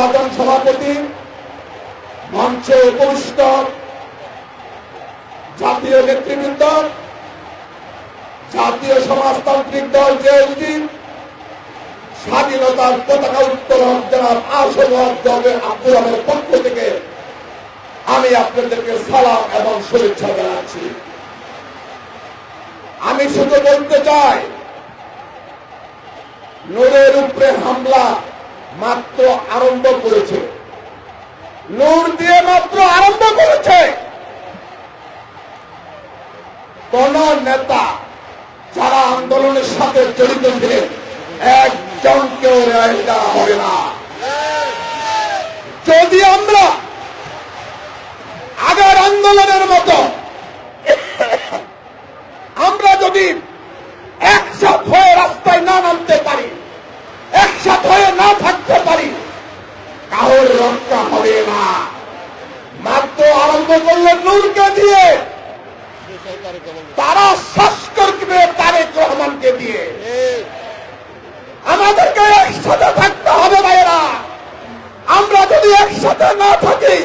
মহাজন সভাপতি মঞ্চে উপবিষ্ট জাতীয় নেতৃবৃন্দ, জাতীয় সমাজতান্ত্রিক দল জেএলডি স্বাধীনতার পতাকা উত্তোলন জনাব আসল জবের আব্দুল পক্ষ থেকে আমি আপনাদেরকে সালাম এবং শুভেচ্ছা জানাচ্ছি। আমি শুধু বলতে চাই, নূরের উপরে হামলা মাত্র আরম্ভ করেছে। নূর দিয়ে মাত্র আরম্ভ করেছে। কোন নেতা যারা আন্দোলনের সাথে জড়িত ছিলেন, একজনকেও রেহাই দেওয়া হবে না। যদি আমরা আগের আন্দোলনের মতো আমরা যদি একসাথ হয়ে রাস্তায় না নামতে পারি একসাথ হয়ে না থাকতে পারি কারোর রক্ষা হবে না মাত্র আরম্ভ করল নূরকে দিয়ে তারা শ্বাস করবে তারেক রহমানকে দিয়ে আমাদেরকে একসাথে থাকতে হবে ভাইয়েরা আমরা যদি একসাথে না থাকি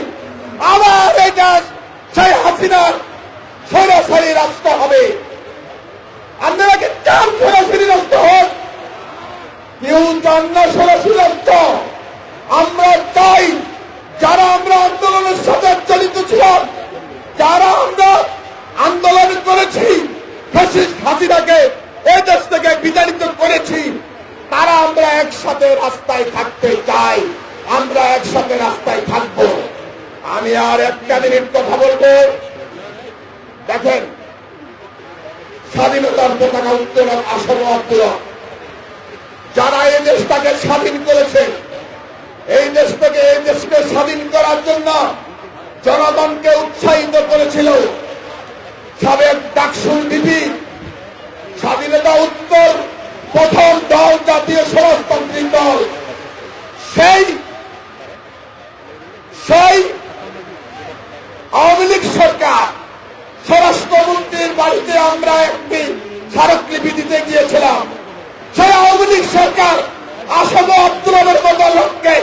আবার এটা সেই হাসিনার সরাসরি রাষ্ট্র হবে আপনারা কি চান সরাসরি রাষ্ট্র হোক কেউ চান না সরাসরি রাষ্ট্র আমরা চাই যারা আমরা আন্দোলনের সাথে জড়িত ছিলাম যারা আমরা আন্দোলন করেছি ফ্যাসিস্ট হাসিনাকে এই দেশ থেকে বিতাড়িত করেছি তারা আমরা একসাথে রাস্তায় থাকতে চাই, আমরা একসাথে রাস্তায় থাকব। আমি আর একটা মিনিট কথা বলব। দেখেন, স্বাধীনতার পতাকা উত্তোলন আসল আন্দোলন যারা এই দেশটাকে স্বাধীন করেছে, এই দেশ থেকে এই দেশকে স্বাধীন করার জন্য জনগণকে উৎসাহিত করেছিল। সাবেক ডাকসুল বিপি, স্বাধীনতা উত্তর প্রথম দল জাতীয় সমাজতান্ত্রিক দল। সেই সেই আওয়ামী লীগ সরকার স্বরাষ্ট্রমন্ত্রীর বাড়িতে আমরা একটি স্মারকলিপি দিতে গিয়েছিলাম। সেই আওয়ামী লীগ সরকার আসম আব্দুলের মতো লোককে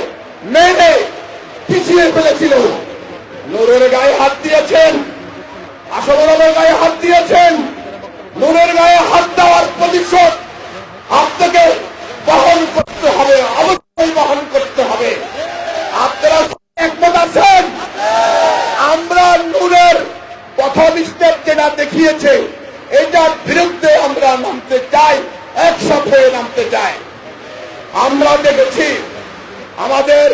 মেনে পিছিয়ে ফেলেছিল। নূরের গায়ে হাত দিয়েছেন আসমরের গায়ে হাত দিয়েছেন। নূরের গায়ে হাত দেওয়ার প্রতিশোধ আপনাকে বহন করতে হবে, অবশ্যই বহন করতে হবে। আপনারা একমত আছেন? আমরা নূরের প্রথম স্টেপ যেটা দেখিয়েছে, এটার বিরুদ্ধে আমরা নামতে চাই, একসাথে নামতে চাই। আমরা দেখেছি, আমাদের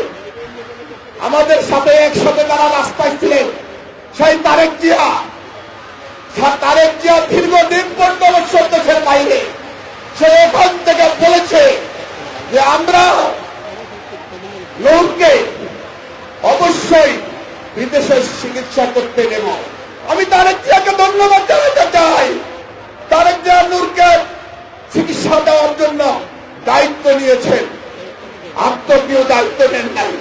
আমাদের সাথে একসাথে যারা রাস্তায় ছিলেন, সেই তারেক জিয়া। তারেক জিয়া দীর্ঘদিন পনেরো দেশের বাইরে। সে ওখান থেকে বলেছে যে আমরা লোককে অবশ্যই বিদেশে চিকিৎসা করতে নেব। আমি তারেক জিয়াকে ধন্যবাদ জানাতে চাই। তারেক জিয়া নূরকে চিকিৎসা দেওয়ার জন্য দায়িত্ব নিয়েছেন। আত্মকীয় দায়িত্ব নেন নাই।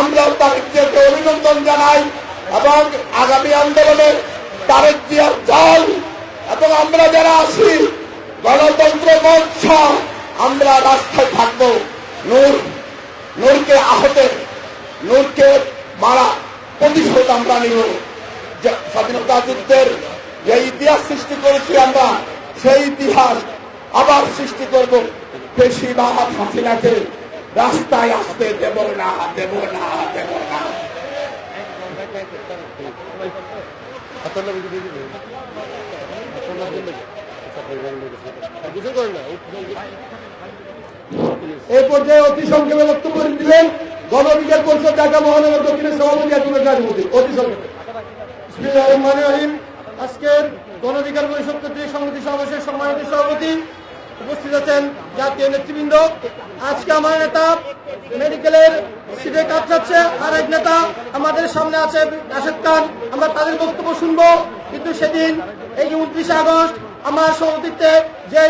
আমরা তারেক জিয়াকে অভিনন্দন জানাই এবং আগামী আন্দোলনে তারেক জিয়ার দল এবং আমরা যারা আছি গণতন্ত্র মঞ্চ, আমরা রাস্তায় থাকব। নূর, নূরকে আহতের নূরকে মারা, প্রতিশোধ আমরা নিব। স্বাধীনতা যুদ্ধের যে ইতিহাস সৃষ্টি করেছি আমরা, সেই ইতিহাস আবার সৃষ্টি করব। বেশিরভাগ হাসিনাকে রাস্তায় আসতে দেব না দেব না দেব না। এই পর্যায়ে অতি সংক্ষেপে বক্তব্য দিলেন পরিষদ ঢাকা মহানগর দক্ষিণের সভাপতি অতি সংক্ষেপে। আজকের পরিষদ কর্তৃক সংহতি সমাবেশের সম্মানিত সভাপতি উপস্থিত আছেন জাতীয় নেতৃবৃন্দ। আজকে আমার নেতা মেডিকেলের সিটে কাটাচ্ছে আর এক নেতা আমাদের সামনে আছে রাশেদ খান। আমরা তাদের বক্তব্য শুনব। কিন্তু সেদিন এই যে উনত্রিশে আগস্ট, আমার সভাপতিত্বে যে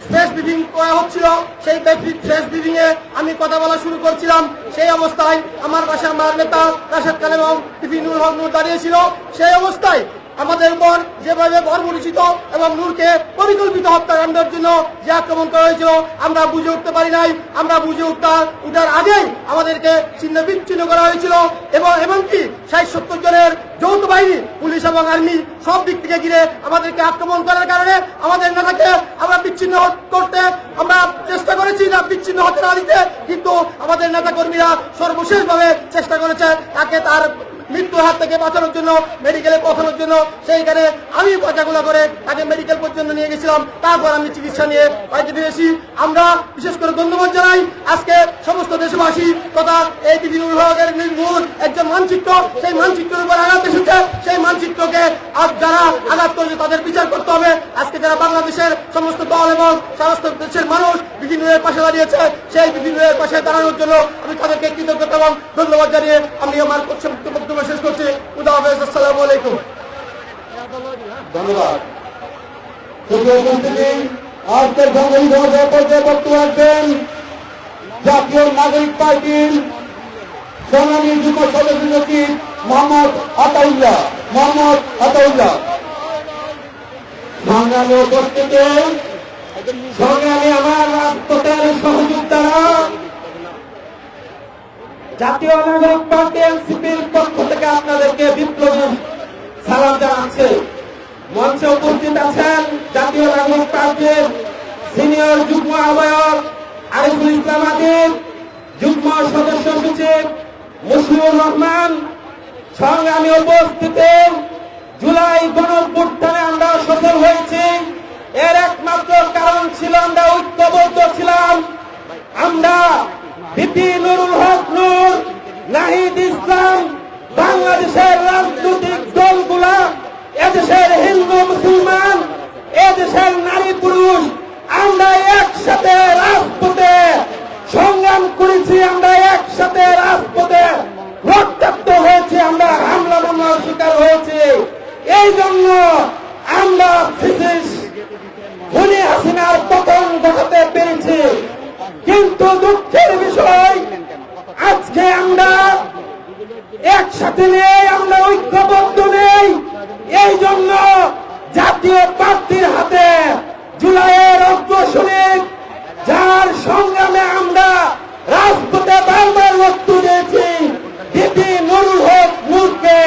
প্রেস ব্রিফিং করা হচ্ছিল। সেই প্রেস ব্রিফিং এ আমি কথা বলা শুরু করছিলাম। সেই অবস্থায় আমার পাশে আমার নেতা রাশেদ খান এবং টিফিনুর হক নূর দাঁড়িয়েছিল। সেই অবস্থায় আমাদের উপর যেভাবে বর্বরিচিত এবং নূরকে পরিকল্পিত হত্যাকাণ্ডের জন্য যে আক্রমণ করা হয়েছিল, আমরা বুঝে উঠতে পারি নাই। আমরা বুঝে উঠতাম উঠার আগেই আমাদেরকে ছিন্ন বিচ্ছিন্ন করা হয়েছিল এবং এমনকি ষাট সত্তর জনের যৌথ বাহিনী, পুলিশ এবং আর্মি সব দিক থেকে ঘিরে আমাদেরকে আক্রমণ করার কারণে আমাদের নেতাকে বিচ্ছিন্ন করতে আমরা চেষ্টা করেছি, না বিচ্ছিন্ন হতে না দিতে। কিন্তু আমাদের নেতাকর্মীরা সর্বশেষভাবে চেষ্টা করেছে তাকে তার মৃত্যুর হাত থেকে বাঁচানোর জন্য মেডিকেলে পৌঁছানোর জন্য, সেইখানে আমি পয়সাগুলো করে তাকে মেডিকেল পর্যন্ত নিয়ে গেছিলাম। তারপর আমি চিকিৎসা নিয়ে বাড়িতে ফিরেছি আমরা বিশেষ করে ধন্যবাদ জানাই আজকে সমস্ত দেশবাসী তথা এই পৃথিবী বিভাগের নির্মূল একজন মানচিত্র। সেই মানচিত্রের উপর আঘাত এসেছে। সেই মানচিত্রকে আজ যারা আঘাত করেছে তাদের বিচার করতে হবে। আজকে যারা বাংলাদেশের সমস্ত দল এবং সমস্ত দেশের মানুষ বিভিন্ন পাশে দাঁড়িয়েছে, সেই বিভিন্ন পাশে দাঁড়ানোর জন্য আমি তাদেরকে কৃতজ্ঞতা এবং ধন্যবাদ জানিয়ে আমি আমার বক্তব্য শেষ করছি। উদা হাফেজ, আসসালামু আলাইকুম। ধন্যবাদ। আজকের সংগ্রামী সমাজের পর্যায়ে বক্তব্য রাখবেন জাতীয় নাগরিক পার্টির সংগ্রামী যুব সদস্য সচিব মোহাম্মদ আতাউল্লাহ মোহাম্মদ আতাউল্লাহ। উপস্থিতি সংগ্রামী আমার রাজপথের সহযোগিতারা জাতীয় নাগরিক পার্টি এনসিপির পক্ষ থেকে আপনাদেরকে বিপ্লবী সালাম জানাচ্ছে। মঞ্চে উপস্থিত আছেন জাতীয় নাগরিক পার্টির সিনিয়র যুগ্ম আহ্বায়ক আরিফুল ইসলাম আদিব যুগ্ম সদস্য সচিব মুশিউর রহমান। সংগ্রামী উপস্থিতি, জুলাই গণপুত্থানে আমরা সফল হয়েছি। এর একমাত্র কারণ ছিল আমরা ঐক্যবদ্ধ ছিলাম। আমরা বিপি নুরুল হক নূর নাহিদ ইসলাম বাংলাদেশের রাজনৈতিক দলগুলা এদেশের হিন্দু মুসলমান এদেশের নারী পুরুষ আমরা একসাথে রাজপথে সংগ্রাম করেছি আমরা একসাথে রাজপথে রক্তাক্ত হয়েছে আমরা হামলা মামলার শিকার হয়েছে এই জন্য আমরা ফিজিস খুনি হাসিনার পতন ঘটাতে পেরেছি কিন্তু দুঃখের বিষয় আজকে আমরা একসাথে নেই আমরা ঐক্যবদ্ধ নেই এই জন্য জাতীয় প্রার্থীর হাতে জুলাইয়ের অগ্রসরে যার সংগ্রামে আমরা রাজপথে বারবার রক্ত দিয়েছি দিদি নুরুল হক নূরকে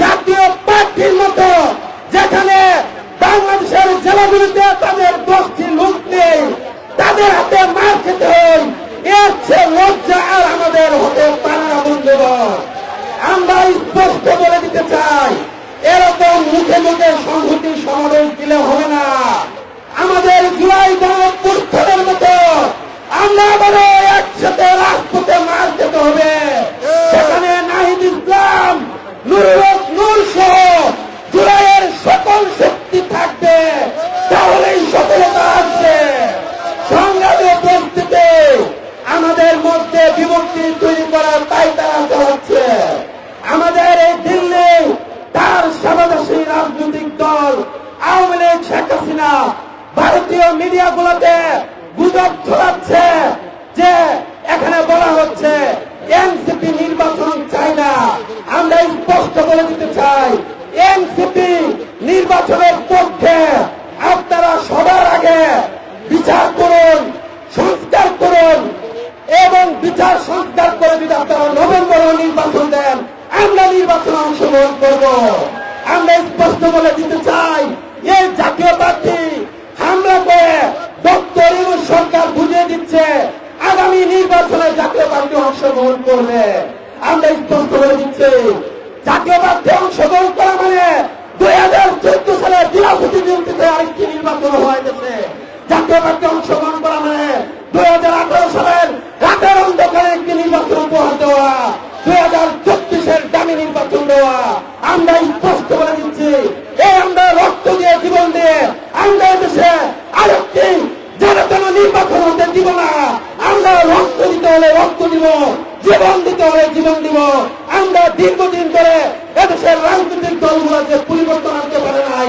জাতীয় প্রার্থীর মতো যেখানে বাংলাদেশের জেলাগুলিতে তাদের দশটি লোক নেই তাদের হাতে মার খেতে হয় এর চেয়ে লজ্জা আর আমাদের হতে পারে না, বন্ধুগণ। আমরা স্পষ্ট বলে দিতে চাই, এরকম মুখে মুখে সংহতি সমাবেশ দিলে হবে না। আমাদের জুলাই গণপুত্থনের মতো আমরা আবারও একসাথে রাজপথে মার খেতে হবে। সেখানে নাহিদ ইসলাম নুরুল নূর সহ জুলাইয়ের সকল শক্তি থাকবে। তাহলেই সফলতা আসবে সংগ্রামী উপস্থিতি আমাদের মধ্যে বিভক্তি তৈরি করার তাই তারা চালাচ্ছে। আমাদের এই দিল্লি, তার সমাবেশী রাজনৈতিক দল, আওয়ামী লীগ, শেখ হাসিনা, ভারতীয় মিডিয়াগুলোতে গুজব ছড়াচ্ছে যে এখানে বলা হচ্ছে, এনসিপি নির্বাচন চাই না। আমরা স্পষ্ট বলে দিতে চাই, এনসিপি নির্বাচনের পক্ষে আপনারা সবার আগে বিচার করুন সংস্কার করুন এবং বিচার সংস্কার করে যদি আপনারা নভেম্বরে নির্বাচন দেন আমরা নির্বাচনে অংশগ্রহণ করব আমরা স্পষ্ট বলে দিতে চাই এই জাতীয় প্রার্থী হামলা করে ডক্টর ইউনুস সরকার বুঝিয়ে দিচ্ছে আগামী নির্বাচনে জাতীয় পার্টি অংশগ্রহণ করবে আমরা স্পষ্ট বলে দিচ্ছি জাতীয় প্রার্থী অংশগ্রহণ করা মানে দুই হাজার চোদ্দ সালে জেলা প্রতিনিধিত্বে আরেকটি নির্বাচন হয়ে গেছে জাতীয় পার্টি অংশগ্রহণ করা মানে দুই হাজার আঠারো সালের রাতের অন্ধকারে একটি নির্বাচন উপহার দেওয়া দুই হাজার চব্বিশের দামি নির্বাচন দেওয়া আমরা স্পষ্ট বলে দিচ্ছি এই আমরা রক্ত দিয়ে জীবন দিয়ে আমরা দেশে আরেকটি যেন তেন নির্বাচন হতে দিব না আমরা রক্ত দিতে হলে রক্ত দিব জীবন দিতে হলে জীবন দিব। আমরা দীর্ঘদিন ধরে এদেশের রাজনৈতিক দলগুলো যে পরিবর্তন আনতে পারে নাই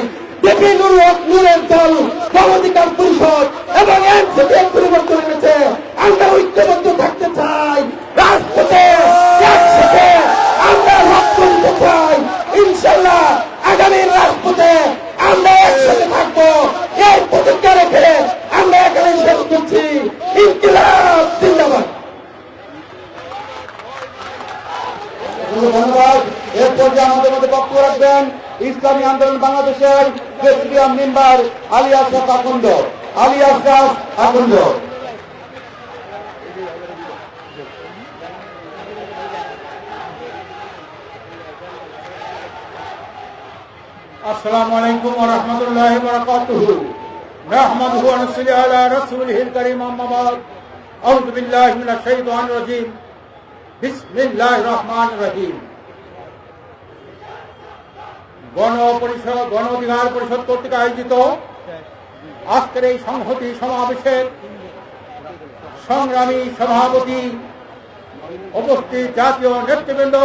পরিষদ এবং এনসিপি পরিবর্তন এনেছে। আমরা ঐক্যবদ্ধ থাকতে চাই রাজপথে একসাথে আমরা রক্ত দিতে চাই ইনশাল্লাহ আগামী রাষ্ট্র অসংখ্য ধন্যবাদ পর্যায়ে আমাদের মধ্যে বক্তব্য রাখবেন। ইসলামী আন্দোলন বাংলাদেশের প্রেসিডিয়াম মেম্বার আলী আশরাফ আকন্দ। আলী আশরাফ আকন্দ। আসসালামু আলাইকুম ওয়া রাহমাতুল্লাহি ওয়া বারাকাতুহু। নাহমাদুহু ওয়া নুসাল্লি আলা রাসূলিহিল কারীম, আম্মা বাদ। আউযু বিল্লাহি মিনাশ শাইতানির রাজীম। বিসমিল্লাহির রহমানির রহিম। গণ পরিষদ, গণ অধিকার পরিষদ কর্তৃক আয়োজিত আজকের এই সংহতি সমাবেশের সংগ্রামী সভাপতি উপস্থিত জাতীয় নেতৃবৃন্দ,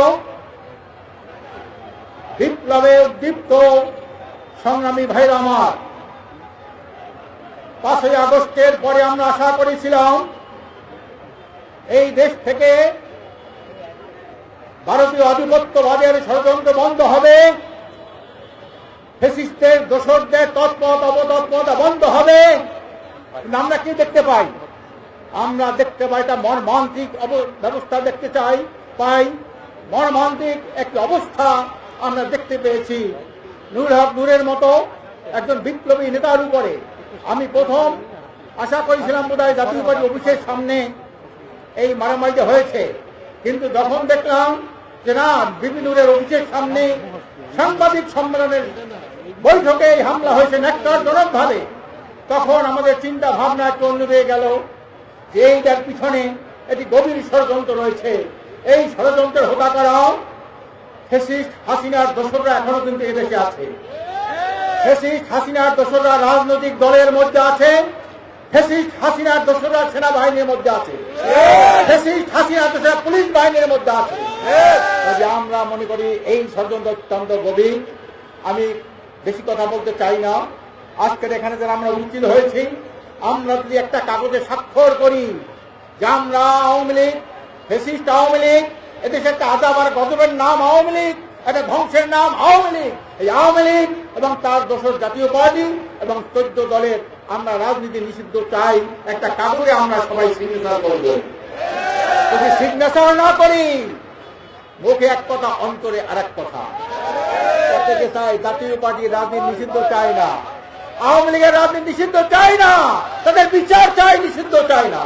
বিপ্লবে উদ্দীপ্ত সংগ্রামী ভাইরা আমার। পাঁচই আগস্টের পরে আমরা আশা করেছিলাম এই দেশ থেকে ভারতীয় আধিপত্যবাদের ষড়যন্ত্র বন্ধ হবে। ফেসিস্টের দোসরদের তৎপথ, অবতৎপথ বন্ধ হবে। আমরা কি দেখতে পাই? আমরা দেখতে পাই এটা মর্মান্তিক ব্যবস্থা দেখতে চাই। পাই মর্মান্তিক একটি অবস্থা আমরা দেখতে পেয়েছি। নূর হক নূরের মতো একজন বিপ্লবী নেতার উপরে। আমি প্রথম আশা করেছিলাম বোধহয় জাতীয় পার্টি অফিসের সামনে এই মারামারিটা হয়েছে। কিন্তু যখন দেখলাম যে না বিপি নূরের অফিসের সামনে সাংবাদিক সম্মেলনের বৈঠকে এই হামলা হয়েছে ন্যাক্কারজনক ভাবে তখন আমাদের চিন্তা ভাবনা একটু অন্য হয়ে গেল। যে এইটার পিছনে একটি গভীর ষড়যন্ত্র রয়েছে। এই ষড়যন্ত্রের হোতা করাও ফেসিস্ট হাসিনার দোসররা এখনও কিন্তু এদেশে আছে। ফেসিস্ট হাসিনার দোসররা রাজনৈতিক দলের মধ্যে আছে। ফেসিস্ট হাসিনার দোসররা সেনাবাহিনীর মধ্যে আছে। ফেসিস্ট হাসিনার দোসররা পুলিশ বাহিনীর মধ্যে আছে। আমরা মনে করি এই ষড়যন্ত্র অত্যন্ত গভীর। আমি বেশি কথা বলতে চাই না। আজকের এখানে যারা আমরা উচিত হয়েছি, আমরা যদি একটা কাগজে স্বাক্ষর করি যে আমরা আওয়ামী লীগ ফেসিস্ট আওয়ামী লীগ, এদেশে একটা আজাব আর গজবের নাম আওয়ামী লীগ, একটা ধ্বংসের নাম আওয়ামী লীগ, এই আওয়ামী লীগ এবং তার দোষর জাতীয় পার্টি এবং চোদ্দ দলের আমরা রাজনীতি নিষিদ্ধ চাই, একটা কাগজে আমরা সবাই সিগনেচার করব। যদি সিগনেচার না করি, মুখে এক কথা, অন্তরে আর এক কথা। প্রত্যেকে চাই জাতীয় পার্টির রাজনীতি নিষিদ্ধ চাই না। আওয়ামী লীগের রাজনীতি নিষিদ্ধ চাই না। তাদের বিচার চাই নিষিদ্ধ চাই না।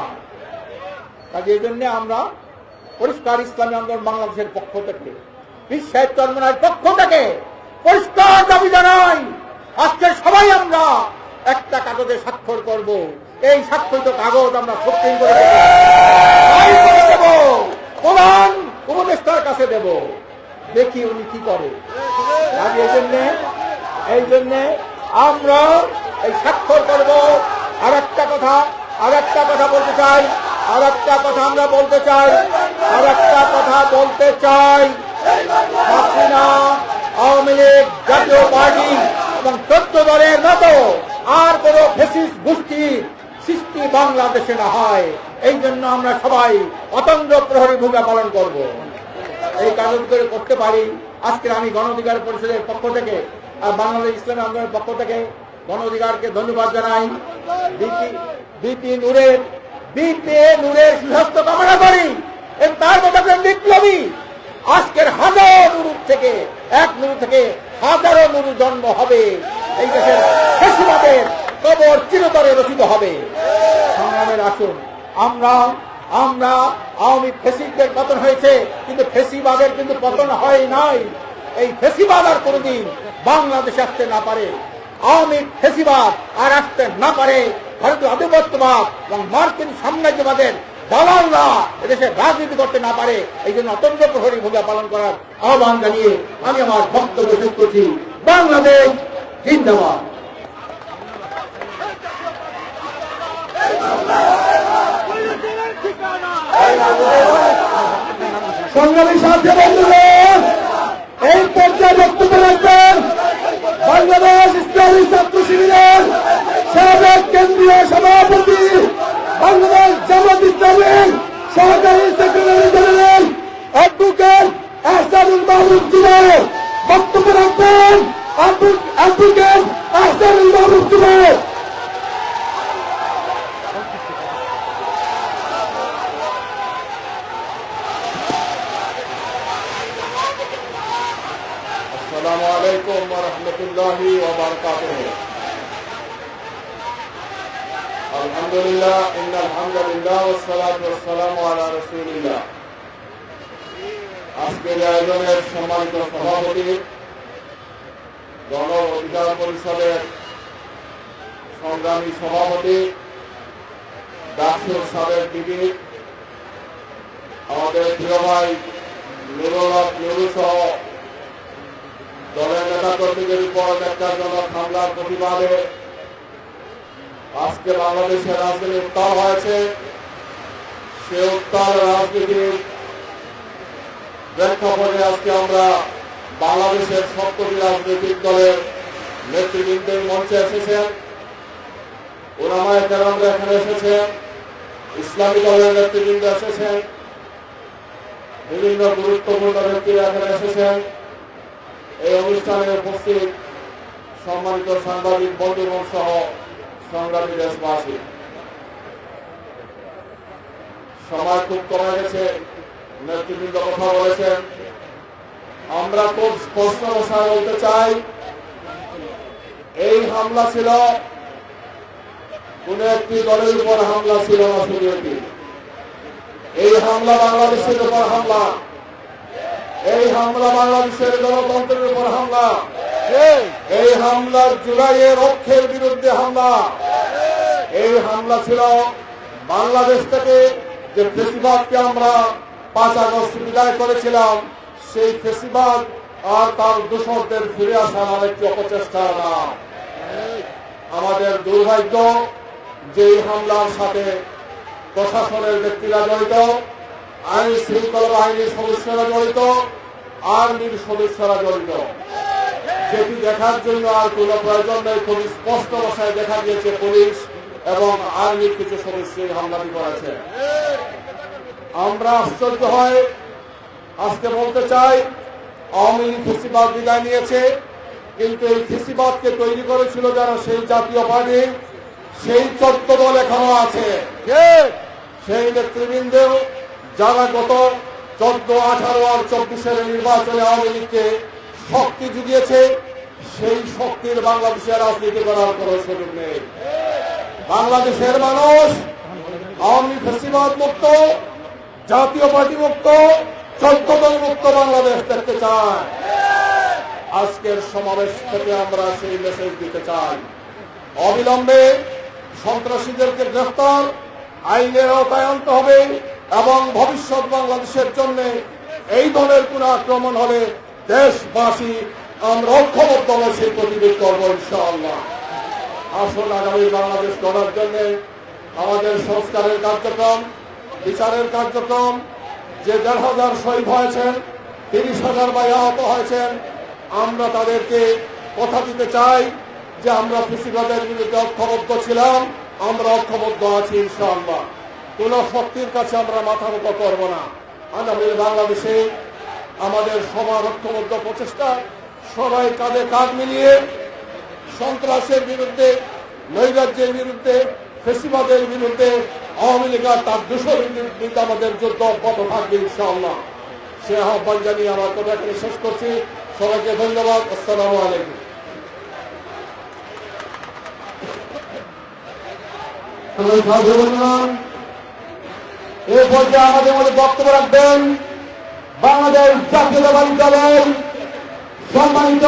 কাজে এই জন্য আমরা পরিষ্কার ইসলামী আন্দোলন বাংলাদেশের পক্ষ থেকে বিশ্ব সাহিত্য পক্ষ থেকে পরিষ্কার দাবি জানাই, আজকে সবাই আমরা একটা কাগজে স্বাক্ষর করব। এই স্বাক্ষরিত কাগজ আমরা দেব। করে দেব, প্রধান উপদেষ্টার কাছে দেব। দেখি উনি কি করে। এই জন্যে এই জন্যে আমরা এই স্বাক্ষর করব। আর একটা কথা আর একটা কথা বলতে চাই আর একটা কথা আমরা বলতে চাই আর একটা কথা বলতে চাই। আওয়ামী লীগ, জাতীয় পার্টি এবং চোদ্দ দলের মতো আর কোন ফেসিস গোষ্ঠীর সৃষ্টি বাংলাদেশে না হয়। এই জন্য আমরা সবাই অতন্ত্র প্রহরী ভূমিকা পালন করব। এই কাগজ করে করতে পারি। আজকে আমি গণ অধিকার পরিষদের পক্ষ থেকে আর বাংলাদেশ ইসলামী আন্দোলনের পক্ষ থেকে গণ অধিকারকে ধন্যবাদ জানাই। কামনা করি। তার বিপ্লবী। আজকের হাজারো থেকে, এক থেকে হাজারো জন্ম হবে। এই দেশের কবর রচিত হবে। আসুন আমরা আমরা আওয়ামী ফেসিদের পতন হয়েছে, কিন্তু ফেসিবাদের কিন্তু পতন হয় নাই। এই ফেসিবাদ আর কোনোদিন বাংলাদেশে আসতে না পারে। আওয়ামী ফেসিবাদ আর আসতে না পারে। ভারতীয় আধিপত্যবাদ এবং মার্কিন সাম্রাজ্যবাদের দালালরা এদেশে রাজনীতি করতে না পারে। এই জন্য অত্যন্ত প্রহরী ভূমিকা পালন করার আহ্বান জানিয়ে আমি আমার বক্তব্য শেষ করছি। বাংলাদেশ জিন্দাবাদ। সংগ্রামী সাথে বন্ধুরা এই পর্যায়ে বক্তব্য রাখবেন বাংলাদেশ আমাদের প্রিয় ভাই নুরুল হক নুরু সহ দলের নেতা কর্মীদের উপর হামলার প্রতিবাদে আজকে বাংলাদেশের রাজনীতি উত্তাল হয়েছে। সে উত্তাল রাজনীতির প্রেক্ষাপটে আজকে আমরা বাংলাদেশের সপ্তটি রাজনৈতিক দলের নেতৃবৃন্দের মঞ্চে এসেছেন ওনামায় কেরামরা এখানে এসেছেন, ইসলামী দলের নেতৃবৃন্দ এসেছেন। বিভিন্ন গুরুত্বপূর্ণ ব্যক্তিরা এখানে এসেছেন। এই অনুষ্ঠানে উপস্থিত সম্মানিত সাংবাদিক বন্ধুগণ সহ সংগ্রামী দেশবাসী। সময় খুব কমে গেছে, নেতৃবৃন্দ কথা বলেছেন। আমরা খুব স্পষ্ট ভাষায় বলতে চাই, এই হামলা ছিল কোন একটি দলের উপর হামলা ছিল না শুধু এই হামলা বাংলাদেশের উপর হামলা। এই হামলা বাংলাদেশের গণতন্ত্রের উপর হামলা। এই হামলার জুলাইয়ের অক্ষের বিরুদ্ধে হামলা। এই হামলা ছিল বাংলাদেশ থেকে যে ফেসিবাদকে আমরা পাঁচ আগস্ট বিদায় করেছিলাম, সেই ফেসিবাদ আর তার দূষণদের ফিরে আসার আরেকটি অপচেষ্টার নাম। আমাদের দুর্ভাগ্য যে হামলার সাথে প্রশাসনের ব্যক্তিরা জড়িত, আইন শৃঙ্খলা বাহিনীর সদস্যরা জড়িত, আর্মির সদস্যরা জড়িত। সেটি দেখার জন্য আর কোনো প্রয়োজন নেই। খুবই স্পষ্ট ভাষায় দেখা গিয়েছে পুলিশ এবং আর্মির কিছু সদস্য হামলাটি করেছে। আমরা আশ্চর্য হয় আজকে বলতে চাই, আওয়ামী লীগ ফেসিবাদ বিদায় নিয়েছে, কিন্তু এই ফেসিবাদকে তৈরি করেছিল যারা সেই জাতীয় পার্টি সেই চোদ্দ দল এখনও আছে। সেই নেতৃবৃন্দ যারা গত চোদ্দ, আঠারো আর চব্বিশের নির্বাচনে আওয়ামী লীগকে শক্তি জুগিয়েছে, সেই শক্তির বাংলাদেশের রাজনীতি করার কোনো সুযোগ নেই। বাংলাদেশের মানুষ আওয়ামী ফেসিবাদ মুক্ত, জাতীয় পার্টি মুক্ত, চোদ্দ দল মুক্ত বাংলাদেশ দেখতে চায়। আজকের সমাবেশ থেকে আমরা সেই মেসেজ দিতে চাই। অবিলম্বে সন্ত্রাসীদেরকে গ্রেফতার আইনের আওতায় আনতে হবে এবং ভবিষ্যৎ বাংলাদেশের জন্য এই ধরনের কোন আক্রমণ হলে দেশবাসী আমরা ঐক্যবদ্ধ সেই প্রতিরোধ করব ইনশাআল্লাহ। আসল আগামী বাংলাদেশ গড়ার জন্য আমাদের সংস্কারের কার্যক্রম, বিচারের কার্যক্রম, যে দেড় হাজার শহীদ হয়েছেন, তিরিশ হাজার বাই আহত হয়েছেন, আমরা তাদেরকে কথা দিতে চাই যে আমরা কৃষিবাদের বিরুদ্ধে ঐক্যবদ্ধ ছিলাম। আমরা ঐক্যবদ্ধ আছি, ইনশাআল্লাহ। কোন শক্তির কাছে আমরা মাথা মতো করব না। আগামী বাংলাদেশে আমাদের সবার ঐক্যবদ্ধ প্রচেষ্টা, সবাই কাঁধে কাঁধ মিলিয়ে সন্ত্রাসের বিরুদ্ধে, নৈরাজ্যের বিরুদ্ধে, ফেসিবাদের বিরুদ্ধে, আওয়ামী লীগ আর তার দূষণ বিরুদ্ধে আমাদের যুদ্ধ অব্যাহত থাকবে, ইনশাআল্লাহ। সে আহ্বান জানিয়ে আমার কথা এখানে শেষ করছি। সবাইকে ধন্যবাদ। আসসালামু আলাইকুম। এ পর্যায়ে আমাদের মধ্যে বক্তব্য রাখবেন বাংলাদেশ জাতীয়তাবাদী দলের সম্মানিত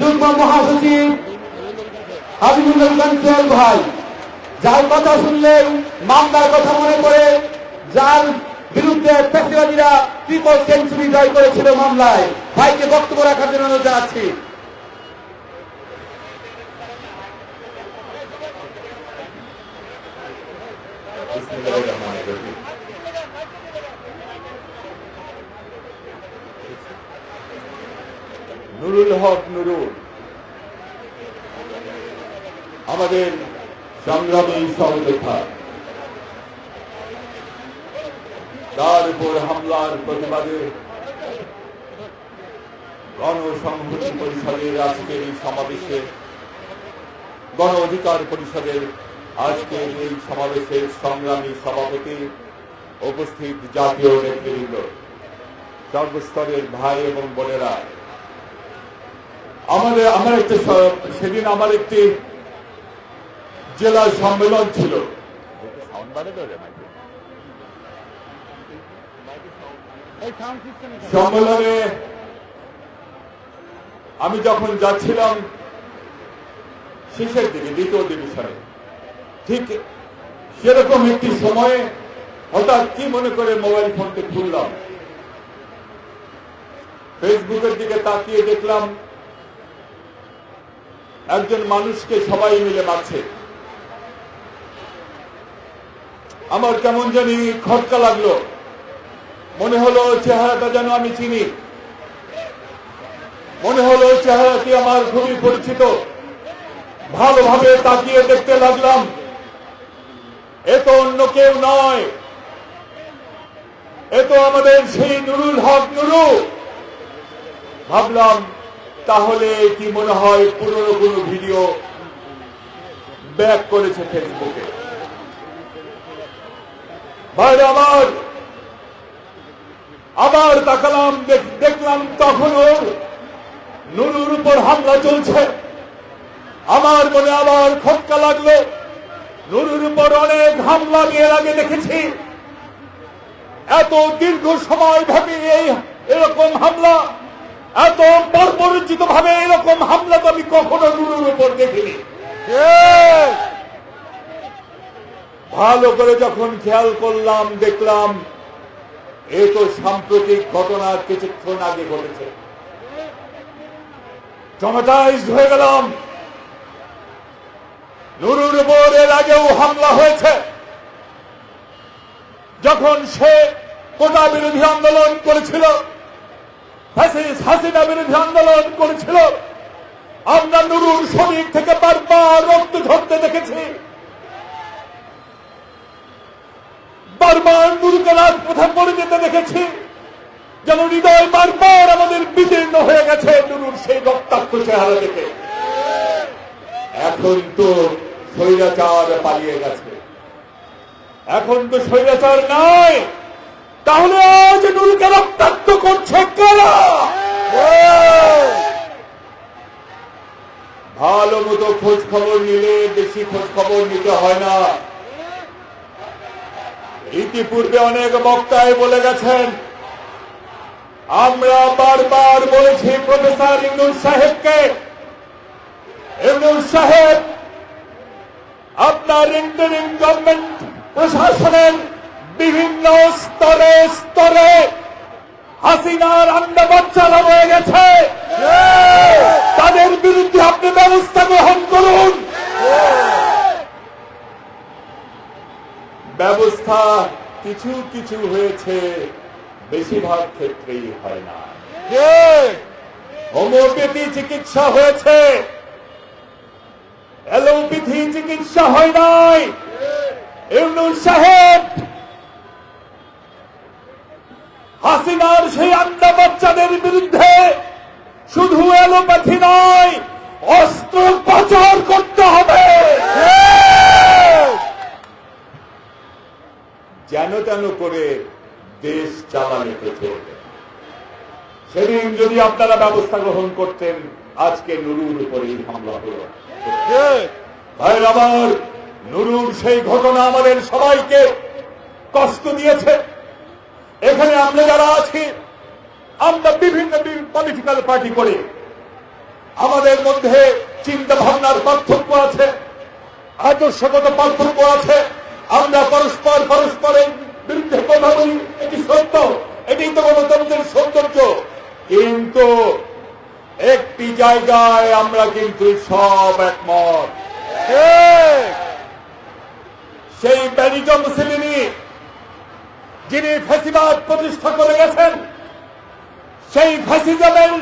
যুগ্ম মহাসচিব হাবিবুল কাঞ্চল ভাই। যার কথা শুনলেই মামলার কথা মনে করে যার বিরুদ্ধে ফেসিবাদীরা ট্রিপল সেঞ্চুরি জয় করেছিল মামলায়। ভাইকে বক্তব্য রাখার জন্য নুরুল হক নুরুল। আমাদের সংগ্রামী সহযোদ্ধা। তার উপর হামলার প্রতিবাদে গণসংহতি পরিষদের আজকের এই সমাবেশে গণ অধিকার পরিষদের আজকের এই সমাবেশের সংগ্রামী সভাপতি উপস্থিত জাতীয় নেতৃবৃন্দ সর্বস্তরের ভাই এবং বোনেরা। আমাদের আমার একটি সেদিন আমার একটি জেলা সম্মেলন ছিল। সম্মেলনে আমি যখন যাচ্ছিলাম শেষের দিকে দ্বিতীয় ডিভিশনে ঠিক সেরকম একটি সময়ে হঠাৎ কি মনে করে মোবাইল ফোনটি খুললাম। ফেসবুকের দিকে তাকিয়ে দেখলাম, একজন মানুষকে সবাই মিলে মারছে। আমার কেমন জানি খটকা লাগল। মনে হলো চেহারাটা যেন আমি চিনি। মনে হলো চেহারাটি আমার খুবই পরিচিত। ভালোভাবে তাকিয়ে দেখতে লাগলাম। এ তো অন্য কেউ নয়। এ তো আমাদের সেই নুরুল হক নুরু। ভাবলাম, তাহলে কি মনে হয় পুরনো কোনো ভিডিও ব্যাক করেছে ফেসবুকে? ভাইরা আমার, আবার তাকালাম, দেখ- দেখলাম তখনও নুরুর উপর হামলা চলছে। আমার মনে আবার খটকা লাগল। নুরুর উপর অনেক হামলা এর আগে দেখেছি। এত দীর্ঘ সময় ভাবে এই এরকম হামলা, এত বর্বরচিত ভাবে এরকম হামলা তো আমি কখনো নুরুর উপর দেখিনি। ভালো করে যখন খেয়াল করলাম, দেখলাম এ তো সাম্প্রতিক ঘটনা কিছুক্ষণ আগে ঘটেছে। ট্রমাটাইজ হয়ে গেলাম। নুরুর উপর এর আগেও হামলা হয়েছে। যখন সে কোটা বিরোধী আন্দোলন করেছিল হাসিনা বিরোধী আন্দোলন করেছিল, আমরা নুরুর শরীর থেকে বারবার রক্ত ঝরতে দেখেছি। বারবার নুরুকে রাজপথে পড়ে যেতে দেখেছি, যেন হৃদয় বারবার আমাদের বিদীর্ণ হয়ে গেছে নুরুর সেই রক্তাক্ত চেহারা দেখে। এখন তো স্বৈরাচার পালিয়ে গেছে। এখন তো স্বৈরাচার নাই। তাহলে আজ নুরুকে রক্তাক্ত করছে কারা? ভালো মতো খোঁজ খবর নিলে বেশি খোঁজ খবর নিতে হয় না। ইতিপূর্বে অনেক বক্তায় বলে গেছেন, আমরা বারবার বলেছি প্রফেসর ইমরুল সাহেবকে। ইমরুল সাহেব আপনার ইন্টারিম গভর্নমেন্ট প্রশাসনের বিভিন্ন স্তরে স্তরে হাসিনার আন্ডা বাচ্চারা হয়ে গেছে। তাদের বিরুদ্ধে আপনি ব্যবস্থা গ্রহণ করুন। ব্যবস্থা কিছু কিছু হয়েছে বেশিরভাগ ক্ষেত্রেই হয় না। হোমিওপ্যাথি চিকিৎসা হয়েছে। অ্যালোপ্যাথি চিকিৎসা হয় নাই। ইউনুস সাহেব, হাসিনার সেই আন্ডা বাচ্চাদের বিরুদ্ধে শুধু অ্যালোপ্যাথি নয়, অস্ত্র পাচার করতে হবে। যেন তেন করে দেশ চালানোতে চলবে সেদিন যদি আপনারা ব্যবস্থা গ্রহণ করতেন, আজকে নুরুর উপরে হামলা হলো। ভাইয়ের আমার নুরুর সেই ঘটনা আমাদের সবাইকে কষ্ট দিয়েছে। এখানে আমরা যারা আছি, আমরা বিভিন্ন পলিটিক্যাল পার্টি করি। আমাদের মধ্যে চিন্তা ভাবনার পার্থক্য আছে, আদর্শগত পার্থক্য আছে। আমরা পরস্পর পরস্পরের বিরুদ্ধে কথা বলি, এটি সত্য, এটি তো গণতন্ত্রের সৌন্দর্য। কিন্তু একটি জায়গায় আমরা কিন্তু সব একমত। সেই ব্যারিজম সেলিনি যিনি ফ্যাসিবাদ প্রতিষ্ঠা করে গেছেন সেই ফ্যাসিজমের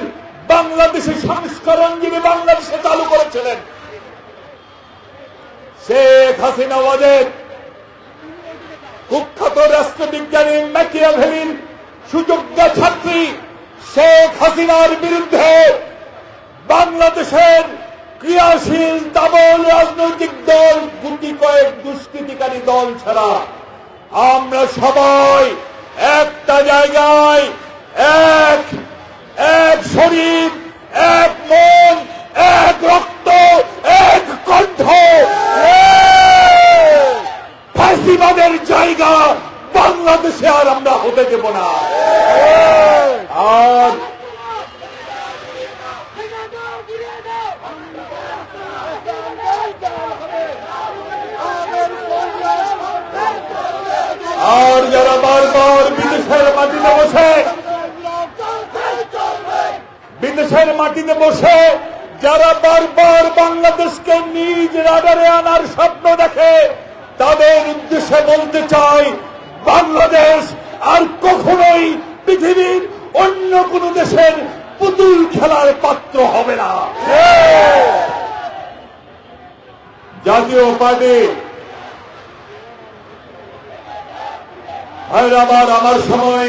বাংলাদেশের সংস্করণ যিনি বাংলাদেশে চালু করেছিলেন শেখ হাসিনা ওয়াজেদ কুখ্যাত রাষ্ট্রবিজ্ঞানী ম্যাকিয়াভেলির সুযোগ্য ছাত্রী শেখ হাসিনার বিরুদ্ধে বাংলাদেশের ক্রিয়াশীল দাবল রাজনৈতিক দল গুটি কয়েক দুষ্কৃতিকারী দল ছাড়া আমরা সবাই একটা জায়গায় এক এক শরীর, এক মন, এক রক্ত, এক কণ্ঠ। ফাঁসিবাদের জায়গা বাংলাদেশে আর আমরা হতে দেব না। আর আর যারা বারবার বিদেশের মাটিতে বসে, বিদেশের মাটিতে বসে, যারা বারবার বাংলাদেশকে নিজ রাডারে আনার স্বপ্ন দেখে, তাদের উদ্দেশ্যে বলতে চাই, বাংলাদেশ আর কখনোই পৃথিবীর অন্য কোন দেশের পুতুল খেলার পাত্র হবে না। জাতীয় পার্টি। হায়দ্রাবাদ আমার সময়।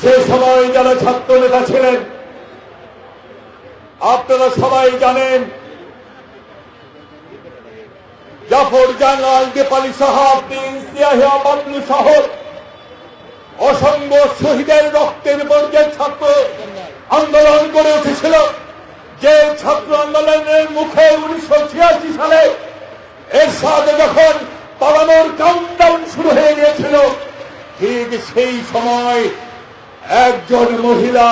সে সময় যারা ছাত্র নেতা ছিলেন, আপনারা সবাই জানেন, জাফর জালাল দেপালি সাহাব, প্রিন্স সহ অসংখ্য শহীদের রক্তের উপর যে ছাত্র আন্দোলন করে উঠেছিল, যে ছাত্র আন্দোলনের মুখে উনিশশো ছিয়াশি সালে এর সাথে যখন পালানোর কাউন্টডাউন শুরু হয়ে গিয়েছিল, ঠিক সেই সময় একজন মহিলা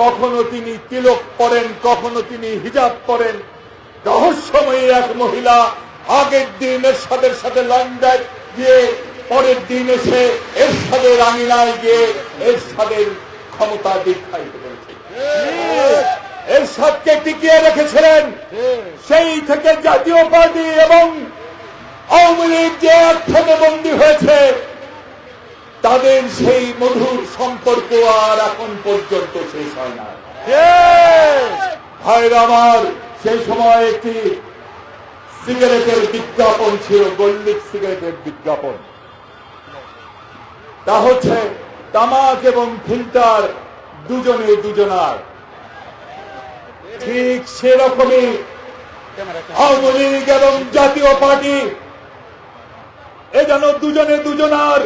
কখনো তিনি তিলক পরেন, কখনো তিনি হিজাব পরেন। রহস্যময়ী এক মহিলা আগের দিন এরশাদের সাথে লন্ডন গিয়ে পরের দিন এসে এর এরশাদের আঙিনায় গিয়ে এর এরশাদের ক্ষমতা দীক্ষায়িত করেছে এরশাদকে টিকিয়ে রেখেছিলেন সেই থেকে জাতীয় পার্টি এবং আওয়ামী লীগ যে একসাথে বন্দী হয়েছে, তাদের সেই মধুর সম্পর্ক আর এখন পর্যন্ত শেষ হয় না। ভাইরা আমার, সেই সময় একটি সিগারেটের বিজ্ঞাপন ছিল গল্লিক সিগারেটের বিজ্ঞাপন। তা হচ্ছে তামাক এবং ফিল্টার দুজনে দুজনার। ঠিক সেরকমই আওয়ামী লীগ এবং জাতীয় পার্টি, এ যেন দুজনে দুজনার।